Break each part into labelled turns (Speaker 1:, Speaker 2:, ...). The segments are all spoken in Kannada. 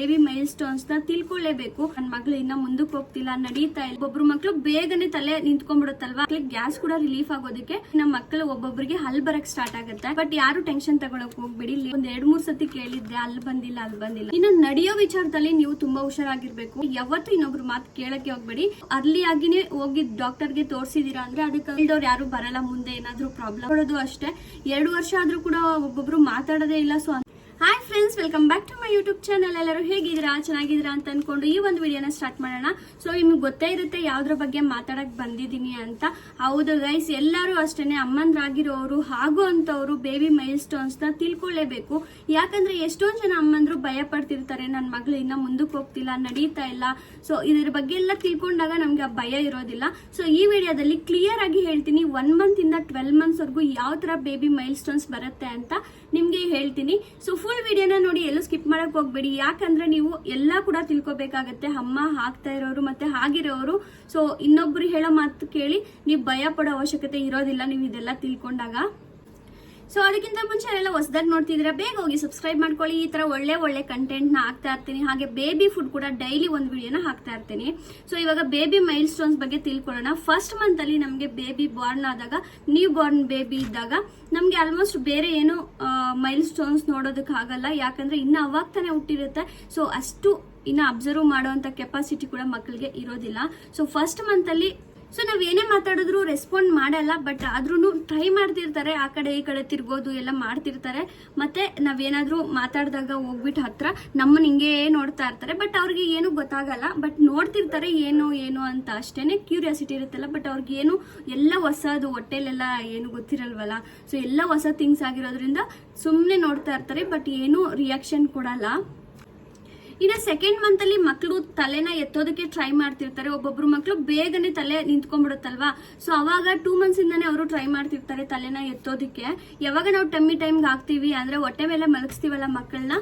Speaker 1: Baby mile ಸ್ಟೋನ್ಸ್ನ ತಿಳ್ಕೊಳ್ಳೇಬೇಕು. ನನ್ ಮಗಳು ಇನ್ನ ಮುಂದಕ್ಕೆ ಹೋಗ್ತಿಲ್ಲ, ನಡೀತಾ ಇಲ್ಲ. ಒಬ್ಬೊಬ್ರು ಮಕ್ಳು ಬೇಗನೆ ತಲೆ ನಿಂತ್ಕೊಂಡ್ಬಿಡುತ್ತಲ್ವಾ? ಗ್ಯಾಸ್ ಕೂಡ ರಿಲೀಫ್ ಆಗೋದಕ್ಕೆ ನಮ್ಮ ಮಕ್ಕಳು ಒಬ್ಬೊಬ್ಬರಿಗೆ ಹಲ್ ಬರಕ್ ಸ್ಟಾರ್ಟ್ ಆಗುತ್ತೆ. ಬಟ್ ಯಾರು ಟೆನ್ಷನ್ ತಗೊಳಕ್ ಹೋಗ್ಬೇಡಿ. ಒಂದ್ ಎರಡ್ ಮೂರ್ ಸತಿ ಕೇಳಿದ್ದೆ ಅಲ್ಲಿ ಬಂದಿಲ್ಲ ಅಲ್ಲಿ ಬಂದಿಲ್ಲ. ಇನ್ನು ನಡೆಯೋ ವಿಚಾರದಲ್ಲಿ ನೀವು ತುಂಬಾ ಹುಷಾರಾಗಿರ್ಬೇಕು. ಯಾವತ್ತು ಇನ್ನೊಬ್ರು ಮಾತು ಕೇಳಕ್ಕೆ ಹೋಗ್ಬೇಡಿ. ಅರ್ಲಿ ಆಗಿನೇ ಹೋಗಿ ಡಾಕ್ಟರ್ಗೆ ತೋರಿಸಿದೀರಾ ಅಂದ್ರೆ ಅದಕ್ಕೆ ಇಲ್ದವ್ರು ಯಾರು ಬರಲ್ಲ, ಮುಂದೆ ಏನಾದ್ರೂ ಪ್ರಾಬ್ಲಮ್ ಬರೋದು ಅಷ್ಟೇ. ಎರಡು ವರ್ಷ ಆದ್ರೂ ಕೂಡ ಒಬ್ಬೊಬ್ರು ಮಾತಾಡೋದೇ ಇಲ್ಲ so hi friends welcome back to YouTube channel ಎಲ್ಲರೂ ಹೇಗಿದ್ದೀರಾ? ಚೆನ್ನಾಗಿದ್ದೀರಾ ಅಂತ ಅನ್ಕೊಂಡು ಈ ಒಂದು ವಿಡಿಯೋನ ಸ್ಟಾರ್ಟ್ ಮಾಡೋಣ. ಸೊ ನಿಮ್ಗೆ ಗೊತ್ತೇ ಇರುತ್ತೆ ಯಾವ್ದ್ರ ಬಗ್ಗೆ ಮಾತಾಡಕ್ ಬಂದಿದ್ದೀನಿ ಅಂತ. ಹೌದು ಗೈಸ್ ಎಲ್ಲರೂ ಅಷ್ಟೇನೆ ಅಮ್ಮಂದ್ರಾಗಿರೋರು ಹಾಗೂ ಅಂತವರು ಬೇಬಿ ಮೈಲ್ ಸ್ಟೋನ್ಸ್ನ ತಿಳ್ಕೊಳ್ಳೇಬೇಕು ಯಾಕಂದ್ರೆ ಎಷ್ಟೊಂದ್ ಜನ ಅಮ್ಮಂದ್ರು ಭಯ ಪಡ್ತಿರ್ತಾರೆ ನನ್ನ ಮಗಳು ಇನ್ನ ಮುಂದಕ್ಕೆ ಹೋಗ್ತಿಲ್ಲ, ನಡೀತಾ ಇಲ್ಲ. ಸೊ ಇದ್ರ ಬಗ್ಗೆ ಎಲ್ಲ ತಿಳ್ಕೊಂಡಾಗ ನಮ್ಗೆ ಆ ಭಯ ಇರೋದಿಲ್ಲ. ಸೊ ಈ ವಿಡಿಯೋದಲ್ಲಿ ಕ್ಲಿಯರ್ ಆಗಿ ಹೇಳ್ತೀನಿ ಒನ್ ಮಂತ್ ಇಂದ ಟ್ವೆಲ್ ಮಂತ್ಸ್ ವರ್ಗು ಯಾವ ತರ ಬೇಬಿ ಮೈಲ್ ಸ್ಟೋನ್ಸ್ ಬರುತ್ತೆ ಅಂತ. ನಿಮ್ಗೆ ಹೇಳ್ತೀನಿ. ಸೊ ಫುಲ್ ವಿಡಿಯೋನ ನೋಡಿ ಎಲ್ಲೂ ಸ್ಕಿಪ್ ಮಾಡೋಕೆ ಹೋಗ್ಬೇಡಿ. ಯಾಕಂದ್ರೆ ನೀವು ಎಲ್ಲ ಕೂಡ ತಿಳ್ಕೊಬೇಕಾಗತ್ತೆ. ಅಮ್ಮ ಹಾಕ್ತಾ ಇರೋರು ಮತ್ತೆ ಹಾಗಿರೋರು. ಸೊ ಇನ್ನೊಬ್ರು ಹೇಳೋ ಮಾತು ಕೇಳಿ ನೀವು ಭಯ ಅವಶ್ಯಕತೆ ಇರೋದಿಲ್ಲ. ನೀವು ಇದೆಲ್ಲ ತಿಳ್ಕೊಂಡಾಗ. ಸೊ ಅದಕ್ಕಿಂತ ಮುಂಚೆ ಎಲ್ಲ ಹೊಸದಾಗಿ ನೋಡ್ತಿದ್ರೆ ಬೇಗ ಹೋಗಿ ಸಬ್ಸ್ಕ್ರೈಬ್ ಮಾಡ್ಕೊಳ್ಳಿ. ಈ ತರ ಒಳ್ಳೆ ಒಳ್ಳೆ ಕಂಟೆಂಟ್ನ ಹಾಕ್ತಾ ಇರ್ತೀನಿ. ಹಾಗೆ ಬೇಬಿ ಫುಡ್ ಕೂಡ ಡೈಲಿ ಒಂದು ವಿಡಿಯೋನ ಹಾಕ್ತಾ ಇರ್ತೀನಿ. ಸೊ ಇವಾಗ ಬೇಬಿ ಮೈಲ್ ಸ್ಟೋನ್ಸ್ ಬಗ್ಗೆ ತಿಳ್ಕೊಳ್ಳೋಣ. ಫಸ್ಟ್ ಮಂತ್ ಅಲ್ಲಿ ನಮಗೆ ಬೇಬಿ ಬಾರ್ನ್ ಆದಾಗ ನ್ಯೂ ಬಾರ್ನ್ ಬೇಬಿ ಇದ್ದಾಗ ನಮಗೆ ಆಲ್ಮೋಸ್ಟ್ ಬೇರೆ ಏನು ಮೈಲ್ ಸ್ಟೋನ್ಸ್ ನೋಡೋದಕ್ಕಾಗಲ್ಲ ಯಾಕಂದ್ರೆ ಇನ್ನು ಅವಾಗ ತಾನೇ ಹುಟ್ಟಿರುತ್ತೆ. ಸೊ ಅಷ್ಟು ಇನ್ನು ಅಬ್ಸರ್ವ್ ಮಾಡುವಂತ ಕೆಪಾಸಿಟಿ ಕೂಡ ಮಕ್ಕಳಿಗೆ ಇರೋದಿಲ್ಲ. ಸೊ ಫಸ್ಟ್ ಮಂತ್ ಅಲ್ಲಿ ಸೊ ನಾವು ಏನೇ ಮಾತಾಡಿದ್ರು ರೆಸ್ಪಾಂಡ್ ಮಾಡಲ್ಲ ಬಟ್ ಆದ್ರೂ ಟ್ರೈ ಮಾಡ್ತಿರ್ತಾರೆ. ಆ ಕಡೆ ಈ ಕಡೆ ತಿರ್ಗೋದು ಎಲ್ಲ ಮಾಡ್ತಿರ್ತಾರೆ. ಮತ್ತೆ ನಾವೇನಾದ್ರೂ ಮಾತಾಡಿದಾಗ ಹೋಗ್ಬಿಟ್ಟು ಹತ್ರ ನಮ್ಮನ್ನ ಹಿಂಗೆ ನೋಡ್ತಾ ಇರ್ತಾರೆ. ಬಟ್ ಅವ್ರಿಗೆ ಏನು ಗೊತ್ತಾಗಲ್ಲ. ಬಟ್ ನೋಡ್ತಿರ್ತಾರೆ ಏನು ಏನು ಅಂತ ಅಷ್ಟೇನೆ ಕ್ಯೂರಿಯಾಸಿಟಿ ಇರುತ್ತಲ್ಲ. ಬಟ್ ಅವ್ರಿಗೆ ಏನು, ಎಲ್ಲ ಹೊಸದು, ಹೊಟ್ಟೆಲೆಲ್ಲ ಏನು ಗೊತ್ತಿರಲ್ವಲ್ಲ. ಸೊ ಎಲ್ಲ ಹೊಸ ಥಿಂಗ್ಸ್ ಆಗಿರೋದ್ರಿಂದ ಸುಮ್ಮನೆ ನೋಡ್ತಾ ಇರ್ತಾರೆ. ಬಟ್ ಏನು ರಿಯಾಕ್ಷನ್ ಕೊಡಲ್ಲ. ಇನ್ನು ಸೆಕೆಂಡ್ ಮಂತ್ ಅಲ್ಲಿ ಮಕ್ಕಳು ತಲೆನ ಎತ್ತೋದಕ್ಕೆ ಟ್ರೈ ಮಾಡ್ತಿರ್ತಾರೆ. ಒಬ್ಬೊಬ್ರು ಮಕ್ಕಳು ಬೇಗನೆ ತಲೆ ನಿಂತ್ಕೊಂಡ್ಬಿಡುತ್ತಲ್ವಾ? ಸೊ ಅವಾಗ ಟೂ ಮಂತ್ಸ್ ಇಂದಾನೆ ಅವರು ಟ್ರೈ ಮಾಡ್ತಿರ್ತಾರೆ ತಲೆನ ಎತ್ತೋದಕ್ಕೆ. ಯಾವಾಗ ನಾವು ಟಮ್ಮಿ ಟೈಮ್ಗೆ ಹಾಕ್ತಿವಿ ಅಂದ್ರೆ ಹೊಟ್ಟೆ ಮೇಲೆ ಮಲಗಿಸ್ತೀವಲ್ಲ ಮಕ್ಕಳನ್ನ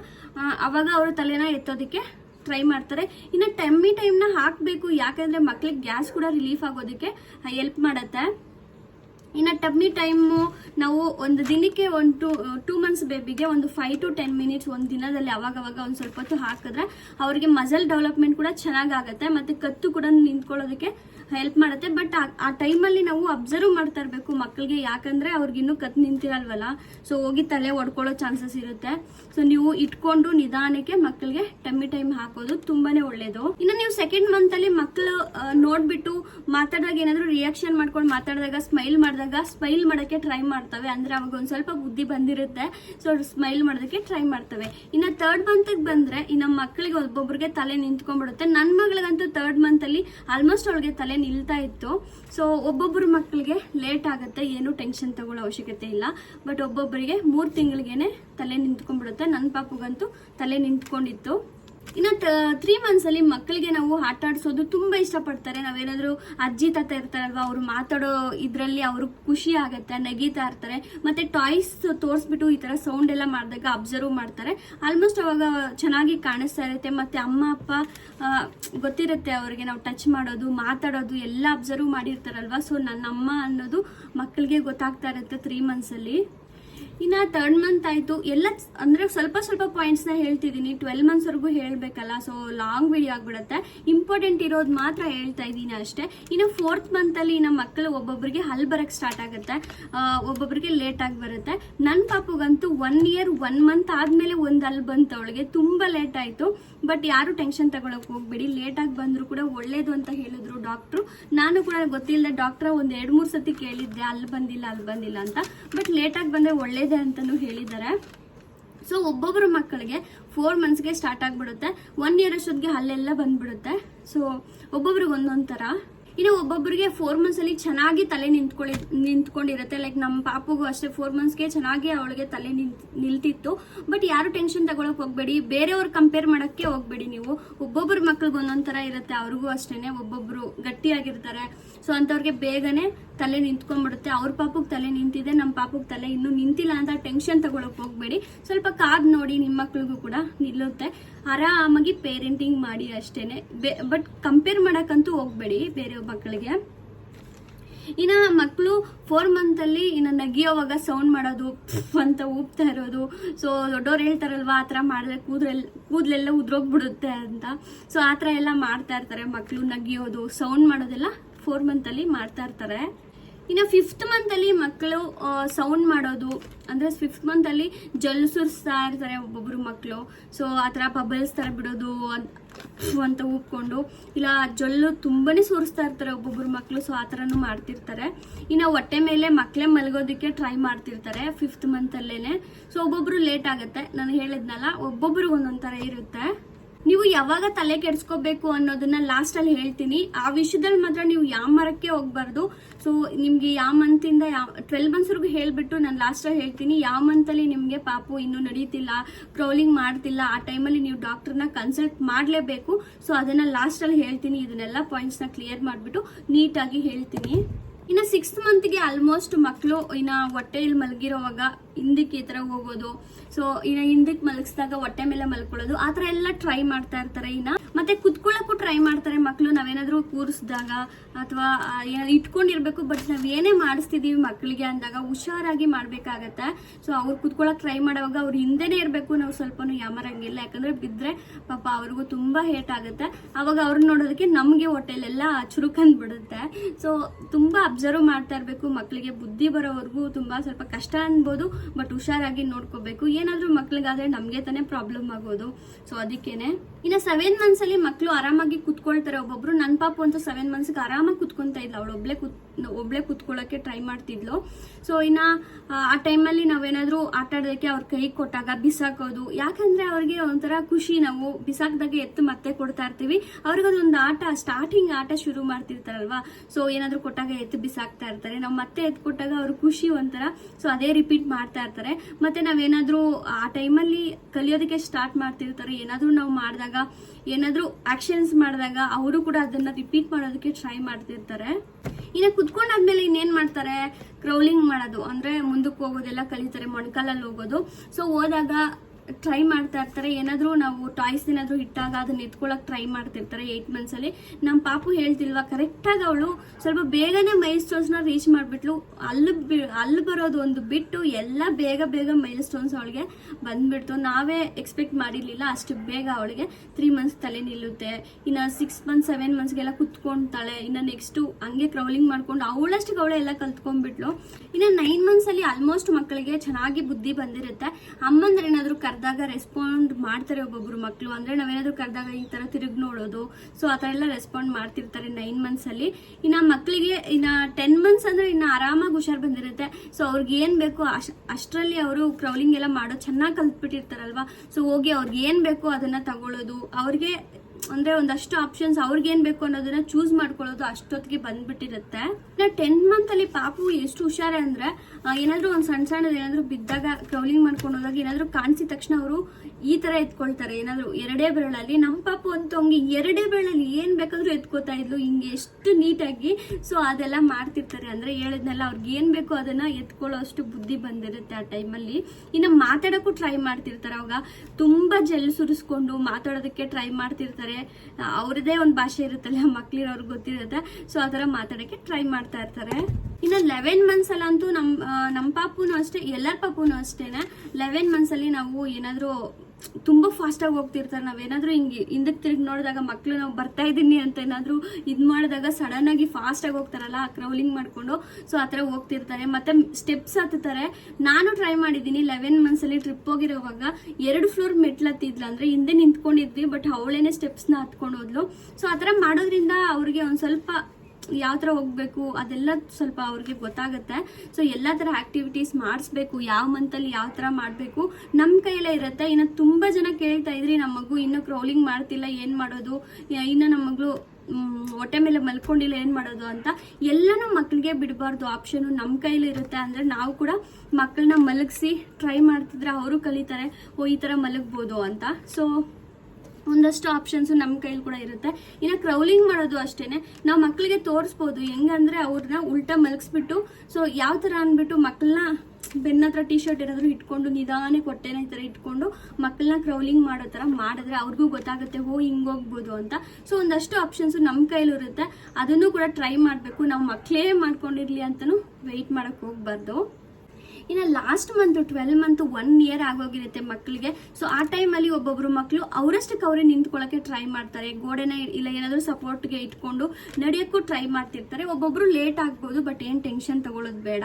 Speaker 1: ಅವಾಗ ಅವರು ತಲೆನ ಎತ್ತೋದಕ್ಕೆ ಟ್ರೈ ಮಾಡ್ತಾರೆ. ಇನ್ನು ಟಮ್ಮಿ ಟೈಮ್ನ ಹಾಕಬೇಕು, ಯಾಕಂದ್ರೆ ಮಕ್ಳಿಗೆ ಗ್ಯಾಸ್ ಕೂಡ ರಿಲೀಫ್ ಆಗೋದಕ್ಕೆ ಹೆಲ್ಪ್ ಮಾಡತ್ತೆ. ಇನ್ನು ಟಮ್ಮಿ ಟೈಮು ನಾವು ಒಂದು ದಿನಕ್ಕೆ ಒಂದು ಟೂ ಟೂ ಮಂತ್ಸ್ ಬೇಬಿಗೆ ಒಂದು ಫೈವ್ ಟು ಟೆನ್ ಮಿನಿಟ್ಸ್ ಒಂದು ದಿನದಲ್ಲಿ ಅವಾಗವಾಗ ಅವಾಗ ಒಂದು ಸ್ವಲ್ಪ ಹೊತ್ತು ಹಾಕಿದ್ರೆ ಅವರಿಗೆ ಮಸಲ್ ಡೆವಲಪ್ಮೆಂಟ್ ಕೂಡ ಚೆನ್ನಾಗಾಗತ್ತೆ ಮತ್ತೆ ಕತ್ತು ಕೂಡ ನಿಂತ್ಕೊಳ್ಳೋದಕ್ಕೆ ಹೆಲ್ಪ್ ಮಾಡುತ್ತೆ. ಬಟ್ ಆ ಟೈಮಲ್ಲಿ ನಾವು ಅಬ್ಸರ್ವ್ ಮಾಡ್ತಾ ಇರಬೇಕು ಮಕ್ಕಳಿಗೆ. ಯಾಕಂದ್ರೆ ಅವ್ರಿಗೆ ಇನ್ನೂ ಕತ್ ನಿಂತಿರಲ್ವಲ್ಲ? ಸೊ ಹೋಗಿ ತಲೆ ಒಡ್ಕೊಳ್ಳೋ ಚಾನ್ಸಸ್ ಇರುತ್ತೆ. ಸೊ ನೀವು ಇಟ್ಕೊಂಡು ನಿಧಾನಕ್ಕೆ ಮಕ್ಕಳಿಗೆ ಟಮ್ಮಿ ಟೈಮ್ ಹಾಕೋದು ತುಂಬಾನೇ ಒಳ್ಳೇದು. ಇನ್ನು ನೀವು ಸೆಕೆಂಡ್ ಮಂತ್ ಅಲ್ಲಿ ಮಕ್ಕಳು ನೋಡ್ಬಿಟ್ಟು ಮಾತಾಡಿದಾಗ ಏನಾದ್ರು ರಿಯಾಕ್ಷನ್ ಮಾಡ್ಕೊಂಡು ಮಾತಾಡಿದಾಗ ಸ್ಮೈಲ್ ಮಾಡಿದಾಗ ಸ್ಮೈಲ್ ಮಾಡೋಕ್ಕೆ ಟ್ರೈ ಮಾಡ್ತವೆ. ಅಂದ್ರೆ ಅವಾಗ ಒಂದ್ ಸ್ವಲ್ಪ ಬುದ್ಧಿ ಬಂದಿರುತ್ತೆ. ಸೊ ಸ್ಮೈಲ್ ಮಾಡೋದಕ್ಕೆ ಟ್ರೈ ಮಾಡ್ತವೆ. ಇನ್ನು ತರ್ಡ್ ಮಂತ್ ಬಂದ್ರೆ, ಇನ್ನು ಮಕ್ಕಳಿಗೆ ಒಬ್ಬೊಬ್ಬರಿಗೆ ತಲೆ ನಿಂತ್ಕೊಂಡ್ಬಿಡುತ್ತೆ. ನನ್ನ ಮಗಳಿಗಂತೂ ತರ್ಡ್ ಮಂತ್ ಅಲ್ಲಿ ಆಲ್ಮೋಸ್ಟ್ ಅವಳಿಗೆ ತಲೆ ನಿಲ್ತಾ ಇತ್ತು. ಸೊ ಒಬ್ಬೊಬ್ಬರು ಮಕ್ಕಳಿಗೆ ಲೇಟ್ ಆಗುತ್ತೆ, ಏನು ಟೆನ್ಷನ್ ತಗೊಳ್ಳೋ ಅವಶ್ಯಕತೆ ಇಲ್ಲ. ಬಟ್ ಒಬ್ಬೊಬ್ಬರಿಗೆ ಮೂರು ತಿಂಗಳಿಗೇನೆ ತಲೆ ನಿಂತ್ಕೊಂಡ್ಬಿಡುತ್ತೆ. ನನ್ನ ಪಾಪಗಂತೂ ತಲೆ ನಿಂತ್ಕೊಂಡಿತ್ತು. ಇನ್ನು ತ್ರೀ ಮಂತ್ಸ್ ಅಲ್ಲಿ ಮಕ್ಕಳಿಗೆ ನಾವು ಆಟ ಆಡಿಸೋದು ತುಂಬಾ ಇಷ್ಟಪಡ್ತಾರೆ. ನಾವೇನಾದರೂ ಅಜ್ಜಿ, ತಾತ ಇರ್ತಾರಲ್ವ, ಅವರು ಮಾತಾಡೋ ಇದರಲ್ಲಿ ಅವರು ಖುಷಿ ಆಗುತ್ತೆ, ನಗೀತಾ ಇರ್ತಾರೆ. ಮತ್ತೆ ಟಾಯ್ಸ್ ತೋರಿಸ್ಬಿಟ್ಟು ಈ ತರ ಸೌಂಡ್ ಎಲ್ಲ ಮಾಡಿದಾಗ ಅಬ್ಸರ್ವ್ ಮಾಡ್ತಾರೆ. ಆಲ್ಮೋಸ್ಟ್ ಅವಾಗ ಚೆನ್ನಾಗಿ ಕಾಣಿಸ್ತಾ ಇರುತ್ತೆ. ಮತ್ತೆ ಅಮ್ಮ, ಅಪ್ಪ ಗೊತ್ತಿರುತ್ತೆ ಅವರಿಗೆ ನಾವು ಟಚ್ ಮಾಡೋದು, ಮಾತಾಡೋದು ಎಲ್ಲ ಅಬ್ಸರ್ವ್ ಮಾಡಿರ್ತಾರಲ್ವಾ. ಸೊ ನನ್ನ ಅಮ್ಮ ಅನ್ನೋದು ಮಕ್ಕಳಿಗೆ ಗೊತ್ತಾಗ್ತಾ ಇರುತ್ತೆ ತ್ರೀ ಮಂತ್ಸ್ ಅಲ್ಲಿ. ಇನ್ನ ತರ್ಡ್ ಮಂತ್ ಆಯ್ತು. ಎಲ್ಲ ಅಂದ್ರೆ ಸ್ವಲ್ಪ ಸ್ವಲ್ಪ ಪಾಯಿಂಟ್ಸ್ನ ಹೇಳ್ತಿದ್ದೀನಿ. ಟ್ವೆಲ್ ಮಂತ್ಸ್ ವರೆಗೂ ಹೇಳ್ಬೇಕಲ್ಲ ಸೊ ಲಾಂಗ್ ವಿಡಿಯೋ ಆಗ್ಬಿಡತ್ತೆ. ಇಂಪಾರ್ಟೆಂಟ್ ಇರೋದು ಮಾತ್ರ ಹೇಳ್ತಾ ಇದ್ದೀನಿ ಅಷ್ಟೇ. ಇನ್ನು ಫೋರ್ತ್ ಮಂತಲ್ಲಿ ನಮ್ಮ ಮಕ್ಕಳು ಒಬ್ಬೊಬ್ಬರಿಗೆ ಹಲ್ ಬರಕ್ ಸ್ಟಾರ್ಟ್ ಆಗುತ್ತೆ. ಒಬ್ಬೊಬ್ಬರಿಗೆ ಲೇಟ್ ಆಗಿ ಬರುತ್ತೆ. ನನ್ನ ಪಾಪಗಂತೂ ಒನ್ ಇಯರ್ ಒನ್ ಮಂತ್ ಆದ್ಮೇಲೆ ಒಂದು ಹಲ್ ಬಂತು. ಅವಳಿಗೆ ತುಂಬಾ ಲೇಟ್ ಆಯ್ತು. ಬಟ್ ಯಾರು ಟೆನ್ಷನ್ ತಗೊಳಕ್ ಹೋಗ್ಬೇಡಿ. ಲೇಟ್ ಆಗಿ ಬಂದ್ರು ಕೂಡ ಒಳ್ಳೇದು ಅಂತ ಹೇಳಿದ್ರು ಡಾಕ್ಟ್ರು. ನಾನು ಕೂಡ ಗೊತ್ತಿಲ್ಲದೆ ಡಾಕ್ಟ್ರ ಒಂದ್ ಎರಡ್ ಮೂರ್ ಸತಿ ಕೇಳಿದ್ದೆ, ಅಲ್ಲಿ ಬಂದಿಲ್ಲ ಅಲ್ಲಿ ಬಂದಿಲ್ಲ ಅಂತ. ಬಟ್ ಲೇಟ್ ಆಗಿ ಬಂದ್ರೆ ಒಳ್ಳೇದೇ ಅಂತಾನು ಹೇಳಿದ್ದಾರೆ. ಸೊ ಒಬ್ಬೊಬ್ಬರು ಮಕ್ಕಳಿಗೆ ಫೋರ್ ಮಂತ್ಸ್ಗೆ ಸ್ಟಾರ್ಟ್ ಆಗಿಬಿಡುತ್ತೆ. ಒನ್ ಇಯರ್ ಅಷ್ಟೊತ್ತಿಗೆ ಅಲ್ಲೆಲ್ಲ ಬಂದ್ಬಿಡುತ್ತೆ. ಸೊ ಒಬ್ಬೊಬ್ರಿಗೆ ಒಂದೊಂದು ಥರ ಇನ್ನು ಒಬ್ಬೊಬ್ಬರಿಗೆ ಫೋರ್ ಮಂತ್ಸ್ ಅಲ್ಲಿ ಚೆನ್ನಾಗಿ ತಲೆ ನಿಂತ್ಕೊಳ್ಳಿ, ನಿಂತ್ಕೊಂಡಿರುತ್ತೆ. ಲೈಕ್ ನಮ್ಮ ಪಾಪುಗೂ ಅಷ್ಟೇ ಫೋರ್ ಮಂತ್ಸ್ಗೆ ಚೆನ್ನಾಗಿ ಅವಳಿಗೆ ತಲೆ ನಿಂತ್, ನಿಲ್ತಿತ್ತು. ಬಟ್ ಯಾರು ಟೆನ್ಷನ್ ತಗೊಳಕ್ ಹೋಗ್ಬೇಡಿ. ಬೇರೆಯವ್ರು ಕಂಪೇರ್ ಮಾಡೋಕ್ಕೆ ಹೋಗ್ಬೇಡಿ ನೀವು. ಒಬ್ಬೊಬ್ಬರು ಮಕ್ಳಿಗೆ ಒಂದೊಂದು ಥರ ಇರುತ್ತೆ. ಅವ್ರಿಗೂ ಅಷ್ಟೇನೆ. ಒಬ್ಬೊಬ್ಬರು ಗಟ್ಟಿಯಾಗಿರ್ತಾರೆ. ಸೊ ಅಂಥವ್ರಿಗೆ ಬೇಗನೆ ತಲೆ ನಿಂತ್ಕೊಂಡ್ಬಿಡುತ್ತೆ. ಅವ್ರ ಪಾಪಕ್ಕೆ ತಲೆ ನಿಂತಿದೆ ನಮ್ಮ ಪಾಪಕ್ಕೆ ತಲೆ ಇನ್ನೂ ನಿಂತಿಲ್ಲ ಅಂತ ಟೆನ್ಷನ್ ತಗೊಳಕ್ ಹೋಗ್ಬೇಡಿ. ಸ್ವಲ್ಪ ಕಾದ್ ನೋಡಿ ನಿಮ್ಮ ಮಕ್ಳಿಗೂ ಕೂಡ ನಿಲ್ಲುತ್ತೆ. ಆರಾಮಾಗಿ ಪೇರೆಂಟಿಂಗ್ ಮಾಡಿ ಅಷ್ಟೇನೆ. ಬಟ್ ಕಂಪೇರ್ ಮಾಡೋಕ್ಕಂತೂ ಹೋಗ್ಬೇಡಿ ಬೇರೆ ಮಕ್ಕಳಿಗೆ ಇನ್ನ ಮಕ್ಕಳು ಫೋರ್ ಮಂತ್ ಅಲ್ಲಿ ಇನ್ನ ನಗಿಯೋವಾಗ ಸೌಂಡ್ ಮಾಡೋದು ಅಂತ ಊಪ್ತಾ ಇರೋದು. ಸೊ ದೊಡ್ಡವ್ರು ಹೇಳ್ತಾರಲ್ವಾ, ಆ ಥರ ಮಾಡಿದ್ರೆ ಕೂದಲೆಲ್ಲ ಕೂದಲೆಲ್ಲ ಉದ್ರೋಗ್ಬಿಡುತ್ತೆ ಅಂತ. ಸೊ ಆ ಥರ ಎಲ್ಲ ಮಾಡ್ತಾ ಇರ್ತಾರೆ ಮಕ್ಕಳು ನಗಿಯೋದು ಸೌಂಡ್ ಮಾಡೋದೆಲ್ಲ ಫೋರ್ ಮಂತ್ ಅಲ್ಲಿ ಮಾಡ್ತಾ ಇರ್ತಾರೆ. ಇನ್ನು ಫಿಫ್ತ್ ಮಂತ್ ಅಲ್ಲಿ ಮಕ್ಕಳು ಸೌಂಡ್ ಮಾಡೋದು, ಅಂದ್ರೆ ಫಿಫ್ತ್ ಮಂತ್ ಅಲ್ಲಿ ಜಲ್ಲು ಸುರಿಸ್ತಾ ಇರ್ತಾರೆ ಒಬ್ಬೊಬ್ಬರು ಮಕ್ಕಳು ಸೊ ಆ ಥರ ಬಬಲ್ಸ್ ಥರ ಬಿಡೋದು ಅಂತ ಉಪ್ಕೊಂಡು ಇಲ್ಲ ಜೊಲ್ಲು ತುಂಬಾನೇ ಸುರಿಸ್ತಾ ಇರ್ತಾರೆ ಒಬ್ಬೊಬ್ರು ಮಕ್ಕಳು ಸೊ ಆ ಥರನೂ ಮಾಡ್ತಿರ್ತಾರೆ. ಇನ್ನು ಹೊಟ್ಟೆ ಮೇಲೆ ಮಕ್ಕಳೇ ಮಲಗೋದಕ್ಕೆ ಟ್ರೈ ಮಾಡ್ತಿರ್ತಾರೆ ಫಿಫ್ತ್ ಮಂತ್ ಅಲ್ಲೇನೆ. ಸೊ ಒಬ್ಬೊಬ್ಬರು ಲೇಟ್ ಆಗುತ್ತೆ. ನಾನು ಹೇಳಿದ್ನಲ್ಲ ಒಬ್ಬೊಬ್ಬರು ಒಂದೊಂದು ಥರ ಇರುತ್ತೆ. ನೀವು ಯಾವಾಗ ತಲೆ ಕೆಡ್ಸ್ಕೋಬೇಕು ಅನ್ನೋದನ್ನ ಲಾಸ್ಟ್ ಅಲ್ಲಿ ಹೇಳ್ತೀನಿ. ಆ ವಿಷಯದಲ್ಲಿ ಮಾತ್ರ ನೀವು ಯಾವ ಮರಕ್ಕೆ ಹೋಗ್ಬಾರ್ದು. ಸೊ ನಿಮ್ಗೆ ಯಾವ ಮಂತ್ ಇಂದ ಯಾವ ಟ್ವೆಲ್ ಮಂತ್ಸ್ ಹೇಳಿಬಿಟ್ಟು ನಾನು ಲಾಸ್ಟ್ ಅಲ್ಲಿ ಹೇಳ್ತೀನಿ. ಯಾವ ಅಲ್ಲಿ ನಿಮ್ಗೆ ಪಾಪು ಇನ್ನೂ ನಡೀತಿಲ್ಲ ಕ್ರೌಲಿಂಗ್ ಮಾಡ್ತಿಲ್ಲ, ಆ ಟೈಮಲ್ಲಿ ನೀವು ಡಾಕ್ಟರ್ನ ಕನ್ಸಲ್ಟ್ ಮಾಡಲೇಬೇಕು. ಸೊ ಅದನ್ನ ಲಾಸ್ಟ್ ಅಲ್ಲಿ ಹೇಳ್ತೀನಿ. ಇದನ್ನೆಲ್ಲ ಪಾಯಿಂಟ್ಸ್ನ ಕ್ಲಿಯರ್ ಮಾಡ್ಬಿಟ್ಟು ನೀಟಾಗಿ ಹೇಳ್ತೀನಿ. ಇನ್ನು ಸಿಕ್ಸ್ತ್ ಮಂತ್ಗೆ ಆಲ್ಮೋಸ್ಟ್ ಮಕ್ಕಳು ಇನ್ನು ಹೊಟ್ಟೆಯಲ್ಲಿ ಮಲಗಿರೋವಾಗ ಹಿಂದಕ್ಕೆ ಈ ಥರ ಹೋಗೋದು. ಸೊ ಇನ್ನು ಹಿಂದಕ್ಕೆ ಮಲಗಿಸಿದಾಗ ಹೊಟ್ಟೆ ಮೇಲೆ ಮಲ್ಕೊಳ್ಳೋದು. ಆ ಥರ ಎಲ್ಲ ಟ್ರೈ ಮಾಡ್ತಾ ಇರ್ತಾರೆ ಇನ್ನು. ಮತ್ತೆ ಕುತ್ಕೊಳ್ಳೋಕ್ಕೂ ಟ್ರೈ ಮಾಡ್ತಾರೆ ಮಕ್ಕಳು ನಾವೇನಾದರೂ ಕೂರಿಸಿದಾಗ ಅಥವಾ ಇಟ್ಕೊಂಡಿರ್ಬೇಕು ಬಟ್ ನಾವು ಏನೇ ಮಾಡಿಸ್ತಿದ್ದೀವಿ ಮಕ್ಕಳಿಗೆ ಅಂದಾಗ ಹುಷಾರಾಗಿ ಮಾಡಬೇಕಾಗತ್ತೆ. ಸೊ ಅವ್ರು ಕುತ್ಕೊಳ್ಳೋಕೆ ಟ್ರೈ ಮಾಡೋವಾಗ ಅವ್ರು ಹಿಂದೆನೇ ಇರಬೇಕು. ನಾವು ಸ್ವಲ್ಪನೂ ಯಾಮರಂಗಿಲ್ಲ. ಯಾಕಂದರೆ ಬಿದ್ದರೆ ಪಾಪ ಅವ್ರಿಗೂ ತುಂಬ ಹೇಟ್ ಆಗುತ್ತೆ. ಆವಾಗ ಅವ್ರನ್ನ ನೋಡೋದಕ್ಕೆ ನಮಗೆ ಹೊಟ್ಟೆಲೆಲ್ಲ ಚುರುಕಂದು ಬಿಡುತ್ತೆ ಸೊ ತುಂಬಾ ಅಬ್ಸರ್ವ್ ಮಾಡ್ತಾ ಇರಬೇಕು ಮಕ್ಕಳಿಗೆ ಬುದ್ಧಿ ಬರೋವರೆಗೂ ತುಂಬಾ ಸ್ವಲ್ಪ ಕಷ್ಟ ಅನ್ಬೋದು ಬಟ್ ಹುಷಾರಾಗಿ ನೋಡ್ಕೋಬೇಕು. ಏನಾದ್ರೂ ಮಕ್ಳಿಗಾದ್ರೆ ನಮಗೆ ತಾನೇ ಪ್ರಾಬ್ಲಮ್ ಆಗೋದು. ಸೊ ಅದಕ್ಕೇನೆ. ಇನ್ನು ಸೆವೆನ್ ಮಂತ್ಸ್ ಅಲ್ಲಿ ಮಕ್ಕಳು ಆರಾಮಾಗಿ ಕುತ್ಕೊಳ್ತಾರೆ. ಒಬ್ಬೊಬ್ರು ನನ್ನ ಪಾಪ ಅಂತೂ ಸೆವೆನ್ ಮಂತ್ಸ್ಗೆ ಆರಾಮಾಗಿ ಕುತ್ಕೊಂತ ಇದ್ಲು. ಅವಳು ಒಬ್ಳೆ ಕುತ್ ಒಬ್ಳೆ ಕುತ್ಕೊಳ್ಳೋಕೆ ಟ್ರೈ ಮಾಡ್ತಿದ್ಲು. ಸೊ ಇನ್ನ ಆ, ಆ ಟೈಮಲ್ಲಿ ನಾವೇನಾದ್ರೂ ಆಟ ಆಡೋದಕ್ಕೆ ಅವ್ರ ಕೈ ಕೊಟ್ಟಾಗ ಬಿಸಾಕೋದು. ಯಾಕಂದ್ರೆ ಅವ್ರಿಗೆ ಒಂಥರ ಖುಷಿ ನಾವು ಬಿಸಾಕ್ದಾಗ ಎತ್ತು ಮತ್ತೆ ಕೊಡ್ತಾ ಇರ್ತೀವಿ. ಅವ್ರಿಗದೊಂದು ಆಟ ಸ್ಟಾರ್ಟಿಂಗ್ ಆಟ ಶುರು ಮಾಡ್ತಿರ್ತಾರಲ್ವಾ? ಸೊ ಏನಾದ್ರೂ ಕೊಟ್ಟಾಗ ಎತ್ತು ಬಿಸಾಕ್ತಾ ಇರ್ತಾರೆ. ನಾವು ಮತ್ತೆ ಎತ್ತು ಕೊಟ್ಟಾಗ ಅವ್ರ ಖುಷಿ ಒಂಥರ. ಸೊ ಅದೇ ರಿಪೀಟ್ ಮಾಡ್ತಾ ಇರ್ತಾರೆ. ಮತ್ತೆ ನಾವೇನಾದ್ರೂ ಆ ಟೈಮಲ್ಲಿ ಕಲಿಯೋದಕ್ಕೆ ಸ್ಟಾರ್ಟ್ ಮಾಡ್ತಿರ್ತಾರೆ. ಏನಾದ್ರೂ ನಾವು ಮಾಡಿದಾಗ, ಏನಾದ್ರೂ ಆಕ್ಷನ್ಸ್ ಮಾಡಿದಾಗ ಅವರು ಕೂಡ ಅದನ್ನ ರಿಪೀಟ್ ಮಾಡೋದಕ್ಕೆ ಟ್ರೈ ಮಾಡ್ತಿರ್ತಾರೆ. ಇನ್ನು ಕುತ್ಕೊಂಡಾದ್ಮೇಲೆ ಇನ್ನೇನ್ ಮಾಡ್ತಾರೆ? ಕ್ರೌಲಿಂಗ್ ಮಾಡೋದು. ಅಂದ್ರೆ ಮುಂದಕ್ಕೆ ಹೋಗೋದೆಲ್ಲ ಕಲಿತಾರೆ. ಮೊಣಕಾಲಲ್ಲಿ ಹೋಗೋದು. ಸೊ ಹೋದಾಗ ಟ್ರೈ ಮಾಡ್ತಾ ಇರ್ತಾರೆ. ಏನಾದ್ರೂ ನಾವು ಟಾಯ್ಸ್ ಏನಾದರೂ ಇಟ್ಟಾಗ ಅದನ್ನ ಎತ್ಕೊಳ್ಳೋಕೆ ಟ್ರೈ ಮಾಡ್ತಿರ್ತಾರೆ ಏಟ್ ಮಂತ್ಸ್ ಅಲ್ಲಿ. ನಮ್ಮ ಪಾಪು ಹೇಳ್ತಿಲ್ವಾ ಕರೆಕ್ಟಾಗಿ ಅವಳು ಸ್ವಲ್ಪ ಬೇಗನೆ ಮೈಲ್ ಸ್ಟೋನ್ಸ್ನ ರೀಚ್ ಮಾಡ್ಬಿಟ್ಲು. ಅಲ್ಲಿ ಬಿ- ಅಲ್ಲಿ ಬರೋದು ಒಂದು ಬಿಟ್ಟು ಎಲ್ಲ ಬೇಗ ಬೇಗ ಮೈಲ್ ಸ್ಟೋನ್ಸ್ ಅವಳಿಗೆ ಬಂದ್ಬಿಡ್ತು. ನಾವೇ ಎಕ್ಸ್ಪೆಕ್ಟ್ ಮಾಡಿರಲಿಲ್ಲ, ಅಷ್ಟು ಬೇಗ ಅವಳಿಗೆ ತ್ರೀ ಮಂತ್ಸ್ ತಲೆ ನಿಲ್ಲುತ್ತೆ. ಇನ್ನ ಸಿಕ್ಸ್ ಮಂತ್ಸ್ ಸೆವೆನ್ ಮಂತ್ಸ್ಗೆಲ್ಲ ಕುತ್ಕೊಂತಾಳೆ ಇನ್ನ ನೆಕ್ಸ್ಟ್ ಹಂಗೆ ಕ್ರೌಲಿಂಗ್ ಮಾಡ್ಕೊಂಡು ಅವಳಷ್ಟಿಗೆ ಅವಳೆ ಎಲ್ಲ ಕಲ್ತ್ಕೊಂಡ್ಬಿಟ್ಲು. ಇನ್ನ ನೈನ್ ಮಂತ್ಸ್ ಅಲ್ಲಿ ಆಲ್ಮೋಸ್ಟ್ ಮಕ್ಕಳಿಗೆ ಚೆನ್ನಾಗಿ ಬುದ್ಧಿ ಬಂದಿರುತ್ತೆ. ಅಮ್ಮಂದ್ರೆ ಏನಾದ್ರು ಕರೆದಾಗ ರೆಸ್ಪಾಂಡ್ ಮಾಡ್ತಾರೆ ಒಬ್ಬೊಬ್ರು ಮಕ್ಕಳು ಅಂದ್ರೆ ನಾವೇನಾದರೂ ಕರೆದಾಗ ಈ ತರ ತಿರುಗಿ ನೋಡೋದು ಸೊ ಆ ಥರ ಎಲ್ಲ ರೆಸ್ಪಾಂಡ್ ಮಾಡ್ತಿರ್ತಾರೆ ನೈನ್ ಮಂತ್ಸ್ ಅಲ್ಲಿ. ಇನ್ನ ಮಕ್ಕಳಿಗೆ ಇನ್ನ ಟೆನ್ ಮಂತ್ಸ್ ಅಂದ್ರೆ ಇನ್ನ ಆರಾಮಾಗಿ ಹುಷಾರು ಬಂದಿರುತ್ತೆ. ಸೊ ಅವ್ರಿಗೆ ಏನು ಬೇಕು ಅಶ್- ಅಷ್ಟರಲ್ಲಿ ಅವರು ಕ್ರೌಲಿಂಗ್ ಎಲ್ಲ ಮಾಡೋ ಚೆನ್ನಾಗಿ ಕಲ್ತ್ಬಿಟ್ಟಿರ್ತಾರಲ್ವಾ? ಸೊ ಹೋಗಿ ಅವ್ರಿಗೆ ಏನು ಬೇಕು ಅದನ್ನ ತಗೊಳ್ಳೋದು ಅವ್ರಿಗೆ ಅಂದ್ರೆ ಒಂದಷ್ಟು ಆಪ್ಷನ್ಸ್ ಅವ್ರಿಗೆ ಏನ್ ಬೇಕು ಅನ್ನೋದನ್ನ ಚೂಸ್ ಮಾಡ್ಕೊಳ್ಳೋದು ಅಷ್ಟೊತ್ತಿಗೆ ಬಂದ್ಬಿಟ್ಟಿರುತ್ತೆ. ಇನ್ನ ಟೆಂತ್ ಮಂತ್ ಅಲ್ಲಿ ಪಾಪು ಎಷ್ಟು ಹುಷಾರೆ ಅಂದ್ರೆ ಏನಾದರೂ ಒಂದ್ ಸಣ್ಣ ಸಣ್ಣದು ಏನಾದ್ರೂ ಬಿದ್ದಾಗ ಕ್ರೌಲಿಂಗ್ ಮಾಡ್ಕೊಂಡು ಹೋದಾಗ ಏನಾದ್ರೂ ಕಾಣಿಸಿದ ತಕ್ಷಣ ಅವರು ಈ ತರ ಎತ್ಕೊಳ್ತಾರೆ. ಏನಾದ್ರು ಎರಡೇ ಬೆರಳಲ್ಲಿ ನಮ್ಮ ಪಾಪು ಅಂತೂ ಹಂಗೆ ಎರಡೇ ಬೆರಳಲ್ಲಿ ಏನು ಬೇಕಾದ್ರೂ ಎತ್ಕೋತಾ ಇದ್ಲು, ಹಿಂಗೆ ಎಷ್ಟು ನೀಟಾಗಿ ಸೊ ಅದೆಲ್ಲ ಮಾಡ್ತಿರ್ತಾರೆ. ಅಂದ್ರೆ ಹೇಳಿದ್ನೆಲ್ಲ, ಅವ್ರಿಗೆ ಏನ್ ಬೇಕು ಅದನ್ನ ಎತ್ಕೊಳ್ಳೋ ಅಷ್ಟು ಬುದ್ಧಿ ಬಂದಿರುತ್ತೆ ಆ ಟೈಮಲ್ಲಿ ಇನ್ನು ಮಾತಾಡೋಕ್ಕೂ ಟ್ರೈ ಮಾಡ್ತಿರ್ತಾರೆ. ಅವಾಗ ತುಂಬಾ ಜಲ್ ಸುರಿಸ್ಕೊಂಡು ಮಾತಾಡೋದಕ್ಕೆ ಟ್ರೈ ಮಾಡ್ತಿರ್ತಾರೆ. ಅವ್ರದೇ ಒಂದು ಭಾಷೆ ಇರುತ್ತಲ್ಲ, ಮಕ್ಳಿರೋರ್ಗೆ ಗೊತ್ತಿರುತ್ತೆ. ಸೊ ಆ ಥರ ಮಾತಾಡೋಕ್ಕೆ ಟ್ರೈ ಮಾಡ್ತಾ ಇರ್ತಾರೆ. ಇನ್ನು ಲೆವೆನ್ ಮಂತ್ಸ್ ಅಲ್ಲಂತೂ ನಮ್ ನಮ್ಮ ನಮ್ ಪಾಪುನು ಅಷ್ಟೇ, ಎಲ್ಲರ ಪಾಪುನು ಅಷ್ಟೇನೆ. ಲೆವೆನ್ ಮಂತ್ಸ್ ಅಲ್ಲಿ ನಾವು ಏನಾದ್ರೂ ತುಂಬಾ ಫಾಸ್ಟ್ ಆಗಿ ಹೋಗ್ತಿರ್ತಾರೆ. ನಾವೇನಾದರೂ ಹಿಂಗೆ ಹಿಂದಕ್ಕೆ ತಿರುಗಿ ನೋಡಿದಾಗ ಮಕ್ಕಳು ನಾವು ಬರ್ತಾ ಇದ್ದೀನಿ ಅಂತ ಏನಾದರೂ ಇದ್ ಮಾಡಿದಾಗ ಸಡನ್ ಆಗಿ ಫಾಸ್ಟ್ ಆಗಿ ಹೋಗ್ತಾರಲ್ಲ ಕ್ರೌಲಿಂಗ್ ಮಾಡ್ಕೊಂಡು ಸೊ ಆ ಥರ ಹೋಗ್ತಿರ್ತಾರೆ. ಮತ್ತೆ ಸ್ಟೆಪ್ಸ್ ಹತ್ತುತ್ತಾರೆ. ನಾನು ಟ್ರೈ ಮಾಡಿದ್ದೀನಿ ಲೆವೆನ್ ಮಂತ್ಸ್ ಅಲ್ಲಿ ಟ್ರಿಪ್ ಹೋಗಿರೋವಾಗ ಎರಡು ಫ್ಲೋರ್ ಮೆಟ್ಲು ಹತ್ತಿದ್ಲ ಅಂದ್ರೆ ಹಿಂದೆ ನಿಂತ್ಕೊಂಡಿದ್ವಿ ಬಟ್ ಅವಳೇನೆ ಸ್ಟೆಪ್ಸ್ನ ಹತ್ಕೊಂಡು ಹೋದ್ಲು. ಸೊ ಆ ಥರ ಮಾಡೋದ್ರಿಂದ ಅವ್ರಿಗೆ ಒಂದು ಸ್ವಲ್ಪ ಯಾವ ಥರ ಹೋಗ್ಬೇಕು ಅದೆಲ್ಲ ಸ್ವಲ್ಪ ಅವ್ರಿಗೆ ಗೊತ್ತಾಗುತ್ತೆ. ಸೊ ಎಲ್ಲ ಥರ ಆಕ್ಟಿವಿಟೀಸ್ ಮಾಡಿಸ್ಬೇಕು. ಯಾವ ಮಂತಲ್ಲಿ ಯಾವ ಥರ ಮಾಡಬೇಕು. ನಮ್ಮ ಕೈಯಲ್ಲೇ ಇರುತ್ತೆ. ಇನ್ನು ತುಂಬ ಜನ ಕೇಳ್ತಾ ಇದ್ರಿ ನಮ್ಮ ಮಗು ಇನ್ನೂ ಕ್ರೌಲಿಂಗ್ ಮಾಡ್ತಿಲ್ಲ, ಏನು ಮಾಡೋದು? ಇನ್ನು ನಮ್ಮ ಮಗಳು ಹೊಟ್ಟೆ ಮೇಲೆ ಮಲ್ಕೊಂಡಿಲ್ಲ, ಏನು ಮಾಡೋದು ಅಂತ ಎಲ್ಲನೂ ಮಕ್ಕಳಿಗೆ ಬಿಡಬಾರ್ದು. ಆಪ್ಷನು ನಮ್ಮ ಕೈಲಿ ಇರುತ್ತೆ ಅಂದರೆ ನಾವು ಕೂಡ ಮಕ್ಕಳನ್ನ ಮಲಗಿಸಿ ಟ್ರೈ ಮಾಡ್ತಿದ್ರೆ ಅವರು ಕಲಿತಾರೆ, ಓ, ಈ ಥರ ಮಲಗ್ಬೋದು ಅಂತ. ಸೊ ಒಂದಷ್ಟು ಆಪ್ಷನ್ಸ್ ನಮ್ಮ ಕೈಲಿ ಕೂಡ ಇರುತ್ತೆ. ಇನ್ನು ಕ್ರೌಲಿಂಗ್ ಮಾಡೋದು ಅಷ್ಟೇ ನಾವು ಮಕ್ಕಳಿಗೆ ತೋರಿಸ್ಬೋದು. ಹೆಂಗಂದ್ರೆ ಅವ್ರನ್ನ ಉಲ್ಟಾ ಮಲಗಿಸ್ಬಿಟ್ಟು ಸೊ ಯಾವ ಥರ ಅಂದ್ಬಿಟ್ಟು ಮಕ್ಕಳನ್ನ ಬೆನ್ನ ಹತ್ರ ಟಿ ಶರ್ಟ್ ಏನಾದ್ರು ಇಟ್ಕೊಂಡು, ನಿಧಾನೆ ಕೊಟ್ಟೆನ ಈ ಥರ ಇಟ್ಕೊಂಡು ಮಕ್ಕಳನ್ನ ಕ್ರೌಲಿಂಗ್ ಮಾಡೋ ಥರ ಮಾಡಿದ್ರೆ ಅವ್ರಿಗೂ ಗೊತ್ತಾಗುತ್ತೆ ಹೋ ಹಿಂಗೋಗ್ಬೋದು ಅಂತ. ಸೊ ಒಂದಷ್ಟು ಆಪ್ಷನ್ಸ್ ನಮ್ಮ ಕೈಲಿರುತ್ತೆ ಅದನ್ನು ಕೂಡ ಟ್ರೈ ಮಾಡಬೇಕು. ನಾವು ಮಕ್ಕಳೇ ಮಾಡ್ಕೊಂಡಿರಲಿ ಅಂತಲೂ ವೆಯ್ಟ್ ಮಾಡಕ್ಕೆ ಹೋಗ್ಬಾರ್ದು. ಇನ್ನು last month twelve month one year ಆಗೋಗಿರುತ್ತೆ ಮಕ್ಕಳಿಗೆ ಸೊ ಆ ಟೈಮಲ್ಲಿ ಒಬ್ಬೊಬ್ರು ಮಕ್ಕಳು ಅವರಷ್ಟಕ್ಕೆ ಅವರೇ ನಿಂತ್ಕೊಳ್ಳೋಕೆ ಟ್ರೈ ಮಾಡ್ತಾರೆ. ಗೋಡೆನ ಇಲ್ಲ ಏನಾದರೂ ಸಪೋರ್ಟ್ಗೆ ಇಟ್ಕೊಂಡು ನಡೆಯೋಕ್ಕೂ ಟ್ರೈ ಮಾಡ್ತಿರ್ತಾರೆ. ಒಬ್ಬೊಬ್ರು ಲೇಟ್ ಆಗ್ಬೋದು ಬಟ್ ಏನು ಟೆನ್ಷನ್ ತಗೊಳ್ಳೋದು ಬೇಡ.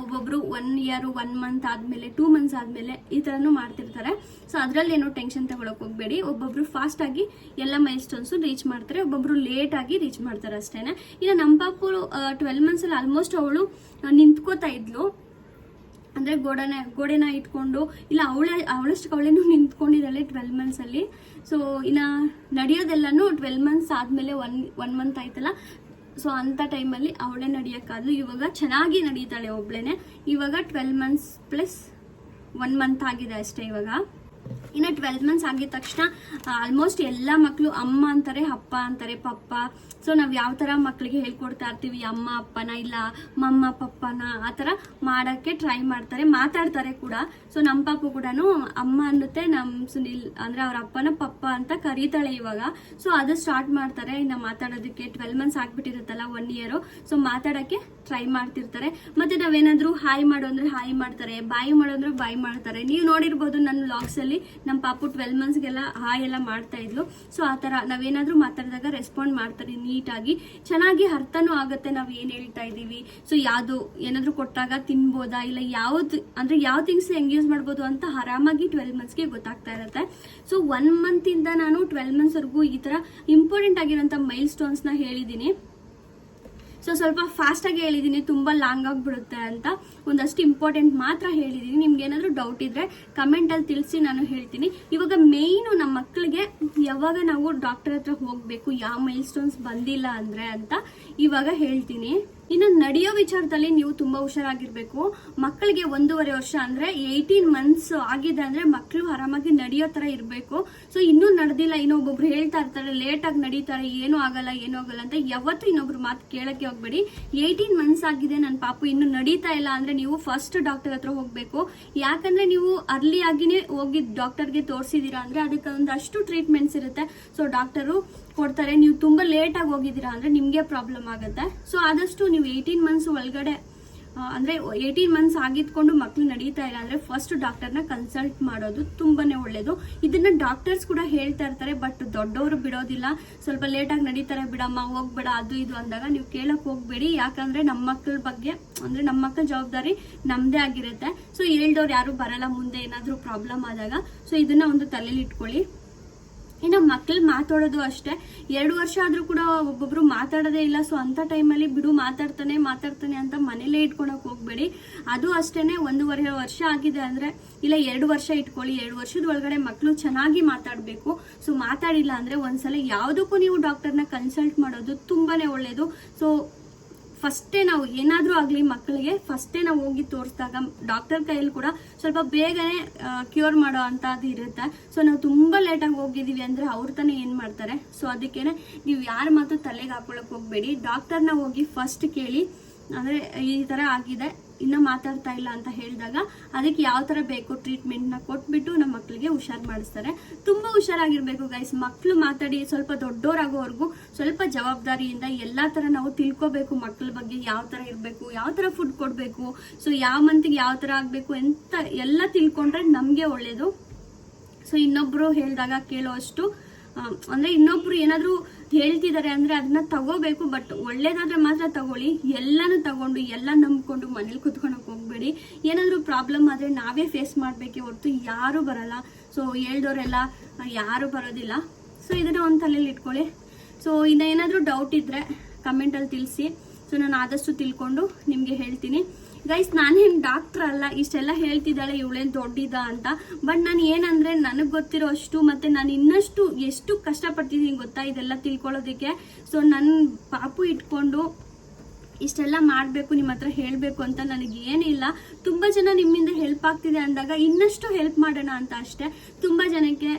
Speaker 1: ಒಬ್ಬೊಬ್ಬರು ಒನ್ ಇಯರ್ ಒನ್ ಮಂತ್ ಆದಮೇಲೆ ಟೂ ಮಂತ್ಸ್ ಆದಮೇಲೆ ಈ ಥರನೂ ಮಾಡ್ತಿರ್ತಾರೆ. ಸೊ ಅದರಲ್ಲಿ ಏನೋ ಟೆನ್ಷನ್ ತಗೊಳಕ್ ಹೋಗಬೇಡಿ. ಒಬ್ಬೊಬ್ರು ಫಾಸ್ಟ್ ಆಗಿ ಎಲ್ಲ ಮೈಲ್ ಸ್ಟೋನ್ಸ್ ರೀಚ್ ಮಾಡ್ತಾರೆ. ಒಬ್ಬೊಬ್ರು ಲೇಟ್ ಆಗಿ ರೀಚ್ ಮಾಡ್ತಾರೆ ಅಷ್ಟೇ ಇನ್ನು ನಮ್ಮ ಪಾಪು ಟ್ವೆಲ್ ಮಂತ್ಸ್ ಅಲ್ಲಿ ಆಲ್ಮೋಸ್ಟ್ ಅವಳು ನಿಂತ್ಕೋತಾ ಇದ್ಲು. ಅಂದ್ರೆ ಗೋಡನ, ಗೋಡೆನ ಇಟ್ಕೊಂಡು, ಇಲ್ಲ ಅವಳೆ, ಅವಳಷ್ಟು ಅವಳೇನು ನಿಂತ್ಕೊಂಡಿದ್ದಾಳೆ ಟ್ವೆಲ್ ಮಂತ್ಸ್ ಅಲ್ಲಿ. ಸೊ ಇನ್ನ ನಡೆಯೋದೆಲ್ಲನೂ ಟ್ವೆಲ್ ಮಂತ್ಸ್ ಆದ್ಮೇಲೆ ಒನ್ ಒನ್ ಮಂತ್ ಆಯ್ತಲ್ಲ? ಸೊ ಅಂತ ಟೈಮಲ್ಲಿ ಅವಳೇ ನಡೆಯೋಕ್ಕಾದ್ಲು. ಇವಾಗ ಚೆನ್ನಾಗಿ ನಡೀತಾಳೆ ಒಬ್ಳೇನೆ. ಇವಾಗ twelve months plus one month ಆಗಿದೆ ಅಷ್ಟೇ ಇವಾಗ. ಇನ್ನು ಟ್ವೆಲ್ತ್ ಮಂತ್ಸ್ ಆಗಿದ ತಕ್ಷಣ ಆಲ್ಮೋಸ್ಟ್ ಎಲ್ಲ ಮಕ್ಕಳು ಅಮ್ಮ ಅಂತಾರೆ, ಅಪ್ಪ ಅಂತಾರೆ, ಪಪ್ಪ. ಸೊ ನಾವು ಯಾವ ಥರ ಮಕ್ಕಳಿಗೆ ಹೇಳ್ಕೊಡ್ತಾ ಇರ್ತೀವಿ, ಅಮ್ಮ, ಅಪ್ಪನ ಇಲ್ಲ, ಮಮ್ಮ, ಪಪ್ಪನ, ಆ ಥರ ಮಾಡೋಕ್ಕೆ ಟ್ರೈ ಮಾಡ್ತಾರೆ, ಮಾತಾಡ್ತಾರೆ ಕೂಡ. ಸೊ ನಮ್ಮ ಪಾಪು ಕೂಡ ಅಮ್ಮ ಅನ್ನುತ್ತೆ ನಮ್ಮ ಸುನಿಲ್, ಅಂದರೆ ಅವ್ರ ಅಪ್ಪನ ಪಪ್ಪ ಅಂತ ಕರೀತಾಳೆ ಇವಾಗ. ಸೊ ಅದು ಸ್ಟಾರ್ಟ್ ಮಾಡ್ತಾರೆ, ಇನ್ನು ಮಾತಾಡೋದಕ್ಕೆ ಟ್ವೆಲ್ ಮಂತ್ಸ್ ಆಗ್ಬಿಟ್ಟಿರುತ್ತಲ್ಲ ಒನ್ ಇಯರು ಸೊ ಮಾತಾಡೋಕ್ಕೆ ಟ್ರೈ ಮಾಡ್ತಿರ್ತಾರೆ. ಮತ್ತೆ ನಾವೇನಾದ್ರೂ ಹಾಯ್ ಮಾಡು ಅಂದ್ರೆ ಹಾಯ್ ಮಾಡ್ತಾರೆ ಬಾಯಿ ಮಾಡು ಅಂದ್ರೆ ಬಾಯಿ ಮಾಡ್ತಾರೆ. ನೀವು ನೋಡಿರ್ಬೋದು ನನ್ನ ವ್ಲಾಗ್ಸ್ ನಮ್ಮ ಪಾಪು ಟ್ವೆಲ್ ಮಂತ್ಸ್ಗೆಲ್ಲ ಹಾಯ್ ಎಲ್ಲ ಮಾಡ್ತಾ ಇದ್ಲು. ಸೊ ಆ ಥರ ನಾವೇನಾದ್ರೂ ಮಾತಾಡಿದಾಗ ರೆಸ್ಪಾಂಡ್ ಮಾಡ್ತಾರೆ ನೀಟಾಗಿ. ಚೆನ್ನಾಗಿ ಅರ್ಥನೂ ಆಗುತ್ತೆ ನಾವು ಏನು ಹೇಳ್ತಾ ಇದ್ದೀವಿ ಸೊ ಯಾವುದು ಏನಾದರೂ ಕೊಟ್ಟಾಗ ತಿನ್ಬೋದಾ? ಇಲ್ಲ ಯಾವ್ದು, ಅಂದ್ರೆ ಯಾವ ಥಿಂಗ್ಸ್ ಹೆಂಗ್ ಯೂಸ್ ಮಾಡ್ಬೋದು ಅಂತ ಆರಾಮಾಗಿ ಟ್ವೆಲ್ ಮಂತ್ಸ್ಗೆ ಗೊತ್ತಾಗ್ತಾ ಇರುತ್ತೆ. ಸೊ ಒನ್ ಮಂತಿಂದ ನಾನು ಟ್ವೆಲ್ ಮಂತ್ಸ್ವರೆಗೂ ಈ ಥರ ಇಂಪಾರ್ಟೆಂಟ್ ಆಗಿರೋಂಥ ಮೈಲ್ ಸ್ಟೋನ್ಸ್ನ ಹೇಳಿದ್ದೀನಿ. ಸೊ ಸ್ವಲ್ಪ ಫಾಸ್ಟ್ ಆಗಿ ಹೇಳಿದ್ದೀನಿ ತುಂಬಾ ಲಾಂಗ್ ಆಗಿಬಿಡುತ್ತೆ ಅಂತ. ಒಂದಷ್ಟು ಇಂಪಾರ್ಟೆಂಟ್ ಮಾತ್ರ ಹೇಳಿದ್ದೀನಿ ನಿಮ್ಗೆ ಏನಾದರೂ ಡೌಟ್ ಇದ್ರೆ ಕಮೆಂಟಲ್ಲಿ ತಿಳಿಸಿ ನಾನು ಹೇಳ್ತೀನಿ. ಇವಾಗ ಮೇಯ್ನು ನಮ್ಮ ಮಕ್ಕಳಿಗೆ ಯಾವಾಗ ನಾವು ಡಾಕ್ಟರ್ ಹತ್ರ ಹೋಗಬೇಕು, ಯಾವ ಮೈಲ್ ಸ್ಟೋನ್ಸ್ ಬಂದಿಲ್ಲ ಅಂದ್ರೆ ಅಂತ ಇವಾಗ ಹೇಳ್ತೀನಿ. ಇನ್ನು ನಡೆಯೋ ವಿಚಾರದಲ್ಲಿ ನೀವು ತುಂಬಾ ಹುಷಾರಾಗಿರ್ಬೇಕು. ಮಕ್ಕಳಿಗೆ ಒಂದೂವರೆ ವರ್ಷ ಅಂದ್ರೆ ಏಯ್ಟೀನ್ ಮಂತ್ಸ್ ಆಗಿದೆ ಅಂದ್ರೆ ಮಕ್ಕಳು ಆರಾಮಾಗಿ ನಡೆಯೋ ತರ ಇರಬೇಕು. ಸೊ ಇನ್ನೂ ನಡೆದಿಲ್ಲ. ಇನ್ನೊಬ್ಬೊಬ್ರು ಹೇಳ್ತಾ ಇರ್ತಾರೆ ಲೇಟ್ ಆಗಿ ನಡೀತಾರೆ. ಏನೂ ಆಗಲ್ಲ ಏನೂ ಆಗಲ್ಲ ಅಂತ ಯಾವತ್ತೂ ಇನ್ನೊಬ್ರು ಮಾತು ಕೇಳಕ್ಕೆ ಹೋಗ್ಬೇಡಿ. ಏಯ್ಟೀನ್ ಮಂತ್ಸ್ ಆಗಿದೆ. ನನ್ನ ಪಾಪು ಇನ್ನು ನಡೀತಾ ಇಲ್ಲ ಅಂದ್ರೆ ನೀವು ಫಸ್ಟ್ ಡಾಕ್ಟರ್ ಹತ್ರ ಹೋಗ್ಬೇಕು. ಯಾಕಂದ್ರೆ ನೀವು ಅರ್ಲಿ ಆಗಿನೇ ಹೋಗಿ ಡಾಕ್ಟರ್ಗೆ ತೋರಿಸಿದೀರಾ ಅಂದ್ರೆ ಅದಕ್ಕೆ ಒಂದಷ್ಟು ಟ್ರೀಟ್ಮೆಂಟ್ಸ್ ಇರುತ್ತೆ. ಸೊ ಡಾಕ್ಟರು ಕೊಡ್ತಾರೆ. ನೀವು ತುಂಬಾ ಲೇಟ್ ಆಗಿ ಹೋಗಿದ್ದೀರಾ ಅಂದ್ರೆ ನಿಮ್ಗೆ ಪ್ರಾಬ್ಲಮ್ ಆಗುತ್ತೆ. ಸೊ ಆದಷ್ಟು ನೀವು ಏಯ್ಟೀನ್ ಮಂತ್ಸ್ ಒಳಗಡೆ ಅಂದ್ರೆ ಏಯ್ಟೀನ್ ಮಂತ್ಸ್ ಆಗಿದ್ಕೊಂಡು ಮಕ್ಳು ನಡೀತಾ ಇಲ್ಲ ಅಂದ್ರೆ ಫಸ್ಟ್ ಡಾಕ್ಟರ್ನ ಕನ್ಸಲ್ಟ್ ಮಾಡೋದು ತುಂಬಾನೇ ಒಳ್ಳೇದು. ಇದನ್ನ ಡಾಕ್ಟರ್ಸ್ ಕೂಡ ಹೇಳ್ತಾ ಇರ್ತಾರೆ ಬಟ್ ದೊಡ್ಡವರು ಬಿಡೋದಿಲ್ಲ. ಸ್ವಲ್ಪ ಲೇಟಾಗಿ ನಡೀತಾರೆ, ಬಿಡಮ್ಮ, ಹೋಗ್ಬೇಡ, ಅದು ಇದು ಅಂದಾಗ ನೀವು ಕೇಳಕ್ ಹೋಗ್ಬೇಡಿ. ಯಾಕಂದ್ರೆ ನಮ್ಮ ಮಕ್ಕಳ ಬಗ್ಗೆ, ಅಂದ್ರೆ ನಮ್ಮ ಮಕ್ಕಳ ಜವಾಬ್ದಾರಿ ನಮ್ದೇ ಆಗಿರುತ್ತೆ. ಸೊ ಹೇಳ್ದವ್ರು ಯಾರು ಬರಲ್ಲ, ಮುಂದೆ ಏನಾದ್ರೂ ಪ್ರಾಬ್ಲಮ್ ಆದಾಗ. ಸೊ ಇದನ್ನ ಒಂದು ತಲೆಯಲ್ಲಿ ಇಟ್ಕೊಳ್ಳಿ. ಇನ್ನು ಮಕ್ಳು ಮಾತಾಡೋದು ಅಷ್ಟೇ. ಎರಡು ವರ್ಷ ಆದ್ರೂ ಕೂಡ ಒಬ್ಬೊಬ್ರು ಮಾತಾಡೋದೇ ಇಲ್ಲ. ಸೊ ಅಂತ ಟೈಮಲ್ಲಿ ಬಿಡು, ಮಾತಾಡ್ತಾನೆ ಮಾತಾಡ್ತಾನೆ ಅಂತ ಮನೇಲೇ ಇಟ್ಕೊಳಕ್ ಹೋಗ್ಬೇಡಿ. ಅದು ಅಷ್ಟೇನೆ ಒಂದೂವರೆ ವರ್ಷ ಆಗಿದೆ ಅಂದ್ರೆ, ಇಲ್ಲ ಎರಡು ವರ್ಷ ಇಟ್ಕೊಳ್ಳಿ, ಎರಡು ವರ್ಷದ ಒಳಗಡೆ ಮಕ್ಕಳು ಚೆನ್ನಾಗಿ ಮಾತಾಡಬೇಕು. ಸೊ ಮಾತಾಡಿಲ್ಲ ಅಂದ್ರೆ ಒಂದ್ಸಲ ಯಾವುದಕ್ಕೂ ನೀವು ಡಾಕ್ಟರ್ನ ಕನ್ಸಲ್ಟ್ ಮಾಡೋದು ತುಂಬಾನೇ ಒಳ್ಳೇದು. ಸೊ ಫಸ್ಟೇ ನಾವು ಏನಾದರೂ ಆಗಲಿ ಮಕ್ಕಳಿಗೆ, ಫಸ್ಟೇ ನಾವು ಹೋಗಿ ತೋರಿಸಿದಾಗ ಡಾಕ್ಟರ್ ಕೈಯಲ್ಲಿ ಕೂಡ ಸ್ವಲ್ಪ ಬೇಗನೆ ಕ್ಯೂರ್ ಮಾಡೋ ಅಂಥದ್ದು ಇರುತ್ತೆ. ಸೊ ನಾವು ತುಂಬ ಲೇಟಾಗಿ ಹೋಗಿದ್ದೀವಿ ಅಂದರೆ ಅವ್ರ ತಾನೇ ಏನು ಮಾಡ್ತಾರೆ? ಸೊ ಅದಕ್ಕೇನೆ ನೀವು ಯಾರ ಮಾತು ತಲೆಗೆ ಹಾಕೊಳ್ಳೋಕೆ ಹೋಗಬೇಡಿ. ಡಾಕ್ಟರ್ನ ಹೋಗಿ ಫಸ್ಟ್ ಕೇಳಿ, ಅಂದರೆ ಈ ಥರ ಆಗಿದೆ. ಇನ್ನೂ ಮಾತಾಡ್ತಾ ಇಲ್ಲ ಅಂತ ಹೇಳಿದಾಗ ಅದಕ್ಕೆ ಯಾವ ಥರ ಬೇಕು ಟ್ರೀಟ್ಮೆಂಟ್ನ ಕೊಟ್ಬಿಟ್ಟು ನಮ್ಮ ಮಕ್ಕಳಿಗೆ ಹುಷಾರು ಮಾಡಿಸ್ತಾರೆ. ತುಂಬ ಹುಷಾರಾಗಿರ್ಬೇಕು ಗೈಸ್ ಮಕ್ಕಳು ಮಾತಾಡಿ ಸ್ವಲ್ಪ ದೊಡ್ಡೋರಾಗೋವರೆಗೂ ಸ್ವಲ್ಪ ಜವಾಬ್ದಾರಿಯಿಂದ ಎಲ್ಲ ಥರ ನಾವು ತಿಳ್ಕೊಬೇಕು ಮಕ್ಕಳ ಬಗ್ಗೆ ಯಾವ ಥರ ಇರಬೇಕು ಯಾವ ಥರ ಫುಡ್ ಕೊಡಬೇಕು ಸೊ ಯಾವ ಮಂತಿಗೆ ಯಾವ ಥರ ಆಗಬೇಕು ಅಂತ ಎಲ್ಲ ತಿಳ್ಕೊಂಡ್ರೆ ನಮಗೆ ಒಳ್ಳೆಯದು ಸೊ ಇನ್ನೊಬ್ರು ಹೇಳಿದಾಗ ಆ, ಅಂದ್ರೆ ಇನ್ನೊಬ್ರು ಏನಾದರೂ ಹೇಳ್ತಿದ್ದಾರೆ ಅಂದ್ರೆ ಅದನ್ನ ತಗೋಬೇಕು, ಬಟ್ ಒಳ್ಳೇದಾದ್ರೆ ಮಾತ್ರ ತಗೊಳ್ಳಿ. ಎಲ್ಲಾನು ತಗೊಂಡು, ಎಲ್ಲ ನಂಬ್ಕೊಂಡು ಮನೇಲಿ ಕುತ್ಕೊಳಕ್ ಹೋಗ್ಬೇಡಿ. ಏನಾದರೂ ಪ್ರಾಬ್ಲಮ್ ಆದ್ರೆ ನಾವೇ ಫೇಸ್ ಮಾಡ್ಬೇಕೆ ಹೊರತು ಯಾರು ಬರಲ್ಲ. ಸೊ ಹೇಳ್ದವರೆಲ್ಲ ಯಾರು ಬರೋದಿಲ್ಲ. ಸೊ ಇದನ್ನ ಒಂದು ತಲೆಯಲ್ಲಿ ಇಟ್ಕೊಳ್ಳಿ. ಸೊ ಇನ್ನ ಏನಾದ್ರೂ ಡೌಟ್ ಇದ್ರೆ ಕಮೆಂಟಲ್ಲಿ ತಿಳಿಸಿ. ಸೊ ನಾನು ಆದಷ್ಟು ತಿಳ್ಕೊಂಡು ನಿಮಗೆ ಹೇಳ್ತೀನಿ. ಗೈಸ್ ನಾನೇನು ಡಾಕ್ಟರ್ ಅಲ್ಲ, ಇಷ್ಟೆಲ್ಲ ಹೇಳ್ತಿದ್ದಾಳೆ, ಇವಳೇನು ದೊಡ್ಡಿದ ಅಂತ. ಬಟ್ ನಾನು ಏನಂದ್ರೆ, ನನಗೆ ಗೊತ್ತಿರೋ ಅಷ್ಟು ಮತ್ತೆ ನಾನು ಇನ್ನಷ್ಟು ಎಷ್ಟು ಕಷ್ಟಪಡ್ತಿದ್ದೀನಿ ಗೊತ್ತಾ ಇದೆಲ್ಲ ತಿಳ್ಕೊಳ್ಳೋದಕ್ಕೆ. ಸೊ ನನ್ನ ಪಾಪು ಇಟ್ಕೊಂಡು ಇಷ್ಟೆಲ್ಲ ಮಾಡಬೇಕು ನಿಮ್ಮ ಹತ್ರ ಹೇಳಬೇಕು ಅಂತ ನನಗೆ ಏನಿಲ್ಲ. ತುಂಬ ಜನ ನಿಮ್ಮಿಂದ ಹೆಲ್ಪ್ ಆಗ್ತಿದೆ ಅಂದಾಗ ಇನ್ನಷ್ಟು ಹೆಲ್ಪ್ ಮಾಡೋಣ ಅಂತ ಅಷ್ಟೇ. ತುಂಬ ಜನಕ್ಕೆ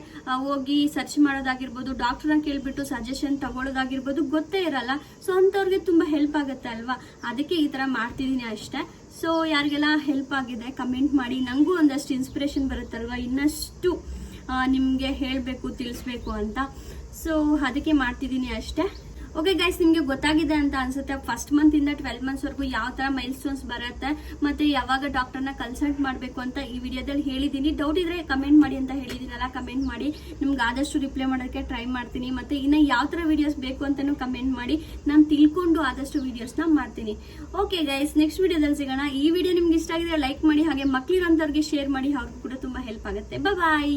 Speaker 1: ಹೋಗಿ ಸರ್ಚ್ ಮಾಡೋದಾಗಿರ್ಬೋದು ಡಾಕ್ಟ್ರನ್ನ ಕೇಳಿಬಿಟ್ಟು ಸಜೆಷನ್ ತಗೊಳ್ಳೋದಾಗಿರ್ಬೋದು ಗೊತ್ತೇ ಇರಲ್ಲ. ಸೊ ಅಂಥವ್ರಿಗೆ ತುಂಬ ಹೆಲ್ಪ್ ಆಗುತ್ತೆ ಅಲ್ವಾ? ಅದಕ್ಕೆ ಈ ಥರ ಮಾಡ್ತಿದ್ದೀನಿ ಅಷ್ಟೇ. ಸೊ ಯಾರಿಗೆಲ್ಲ ಹೆಲ್ಪ್ ಆಗಿದೆ ಕಮೆಂಟ್ ಮಾಡಿ. ನನಗೂ ಒಂದಷ್ಟು ಇನ್ಸ್ಪಿರೇಷನ್ ಬರುತ್ತಲ್ವ ಇನ್ನಷ್ಟು ನಿಮಗೆ ಹೇಳಬೇಕು, ತಿಳಿಸ್ಬೇಕು ಅಂತ. ಸೊ ಅದಕ್ಕೆ ಮಾಡ್ತಿದ್ದೀನಿ ಅಷ್ಟೇ. ಓಕೆ ಗೈಸ್ ನಿಮಗೆ ಗೊತ್ತಾಗಿದೆ ಅಂತ ಅನ್ಸುತ್ತೆ. ಫಸ್ಟ್ ಮಂತ್ ಇಂದ ಟ್ವೆಲ್ ಮಂತ್ಸ್ ವರೆಗೂ ಯಾವ ತರ ಮೈಲ್ ಸ್ಟೋನ್ಸ್ ಬರುತ್ತೆ, ಮತ್ತೆ ಯಾವಾಗ ಡಾಕ್ಟರ್ನ ಕನ್ಸಲ್ಟ್ ಮಾಡಬೇಕು ಅಂತ ಈ ವಿಡಿಯೋದಲ್ಲಿ ಹೇಳಿದ್ದೀನಿ. ಡೌಟ್ ಇದ್ರೆ ಕಮೆಂಟ್ ಮಾಡಿ ಅಂತ ಹೇಳಿದ್ದೀನಲ್ಲ ಕಮೆಂಟ್ ಮಾಡಿ. ನಿಮ್ಗೆ ಆದಷ್ಟು ರಿಪ್ಲೈ ಮಾಡೋಕ್ಕೆ ಟ್ರೈ ಮಾಡ್ತೀನಿ. ಮತ್ತೆ ಇನ್ನು ಯಾವ ತರ ವಿಡಿಯೋಸ್ ಬೇಕು ಅಂತಾನು ಕಮೆಂಟ್ ಮಾಡಿ. ನಾನು ತಿಳ್ಕೊಂಡು ಆದಷ್ಟು ವಿಡಿಯೋಸ್ನ ಮಾಡ್ತೀನಿ. ಓಕೆ ಗೈಸ್ ನೆಕ್ಸ್ಟ್ ವಿಡಿಯೋದಲ್ಲಿ ಸಿಗೋಣ. ಈ ವಿಡಿಯೋ ನಿಮ್ಗೆ ಇಷ್ಟ ಆಗಿದ್ರೆ ಲೈಕ್ ಮಾಡಿ, ಹಾಗೆ ಮಕ್ಳಿರೋಂಥವ್ರಿಗೆ ಶೇರ್ ಮಾಡಿ. ಅವ್ರಿಗೂ ಕೂಡ ತುಂಬಾ ಹೆಲ್ಪ್ ಆಗುತ್ತೆ. ಬಾಯ್